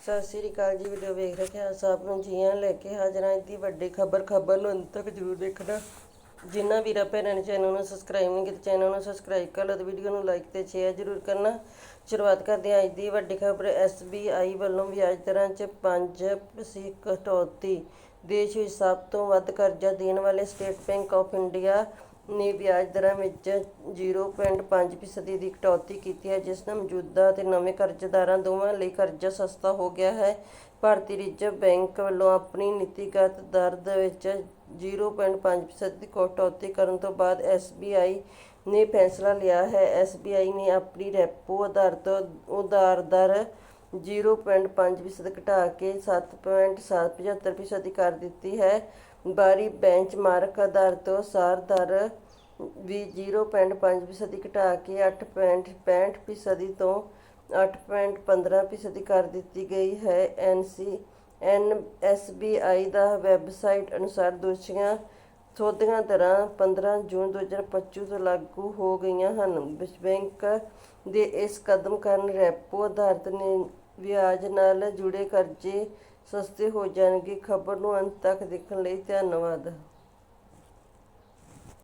ਸਤਿ ਸ੍ਰੀ ਅਕਾਲ ਜੀ ਵੀਡੀਓ ਵੇਖ ਰਹੇ ਹਾਂ ਸਭ ਨੂੰ, ਜੀਆਂ ਲੈ ਕੇ ਹਾਜ਼ਰ ਹਾਂ ਦੀ ਵੱਡੀ ਖਬਰ ਖਬਰ ਨੂੰ ਅੰਤ ਤੱਕ ਜ਼ਰੂਰ ਦੇਖਣਾ। ਜਿਨ੍ਹਾਂ ਵੀਰਾਂ ਭੈਣਾਂ ਨੇ ਚੈਨਲ ਨੂੰ ਸਬਸਕ੍ਰਾਈਬ ਨਹੀਂ ਕੀਤਾ ਚੈਨਲ ਨੂੰ ਸਬਸਕ੍ਰਾਈਬ ਕਰ ਲਓ ਤੇ ਵੀਡੀਓ ਨੂੰ ਲਾਈਕ ਤੇ ਸ਼ੇਅਰ ਜ਼ਰੂਰ ਕਰਨਾ। ਸ਼ੁਰੂਆਤ ਕਰਦੇ ਹਾਂ ਅੱਜ ਦੀ ਵੱਡੀ ਖਬਰ SBI ਵੱਲੋਂ ਵਿਆਜ ਦਰਾਂ 'ਚ 5% ਕਟੌਤੀ। ਦੇਸ਼ ਵਿੱਚ ਸਭ ਤੋਂ ਵੱਧ ਕਰਜ਼ਾ ਦੇਣ ਵਾਲੇ ਸਟੇਟ ਬੈਂਕ ਆਫ ਇੰਡੀਆ ਨੇ ਵਿਆਜ ਦਰਾਂ ਵਿੱਚ 0.5% ਫੀਸਦੀ ਦੀ ਕਟੌਤੀ ਕੀਤੀ ਹੈ, ਜਿਸ ਨਾਲ ਮੌਜੂਦਾ ਅਤੇ ਨਵੇਂ ਕਰਜ਼ਦਾਰਾਂ ਦੋਵਾਂ ਲਈ ਕਰਜ਼ਾ ਸਸਤਾ ਹੋ ਗਿਆ ਹੈ। ਭਾਰਤੀ ਰਿਜ਼ਰਵ ਬੈਂਕ ਵੱਲੋਂ ਆਪਣੀ ਨੀਤੀਗਤ ਦਰ ਦੇ ਵਿੱਚ 0.5% ਦੀ ਕਟੌਤੀ ਕਰਨ ਤੋਂ ਬਾਅਦ SBI ਨੇ ਫੈਸਲਾ ਲਿਆ ਹੈ। SBI ਨੇ ਆਪਣੀ ਰੈਪੋ ਆਧਾਰਿਤ ਉਧਾਰ ਦਰ 0.5% ਘਟਾ ਕੇ 7.75% ਦੀ ਕਰ ਦਿੱਤੀ ਹੈ। ਬਾਰੀ ਬੈਂਚਮਾਰਕ ਆਧਾਰਿਤ ਸਾਰ ਦਰ ਵੀ 0.5% ਦੀ ਘਟਾ ਕੇ 8.65% ਤੋਂ 8.15% ਦੀ ਕਰ ਦਿੱਤੀ ਗਈ ਹੈ। ਐਨਸੀ ਐਨਐਸਬੀਆਈ ਦਾ ਵੈਬਸਾਈਟ ਅਨੁਸਾਰ ਦੋਸ਼ੀਆਂ ਸੋਧੀਆਂ ਦਰਾਂ 15 ਜੂਨ 2025 ਤੋਂ ਲਾਗੂ ਹੋ ਗਈਆਂ ਹਨ। ਵਿਸ਼ਵ ਬੈਂਕ ਦੇ ਇਸ ਕਦਮ ਕਾਰਨ ਰੈਪੋ ਆਧਾਰਿਤ ਨੇ ਵਿਆਜ ਨਾਲ ਜੁੜੇ ਕਰਜ਼ੇ ਸਸਤੇ ਹੋ ਜਾਣਗੇ। ਖਬਰ ਨੂੰ ਅੰਤ ਤੱਕ ਦੇਖਣ ਲਈ ਧੰਨਵਾਦ।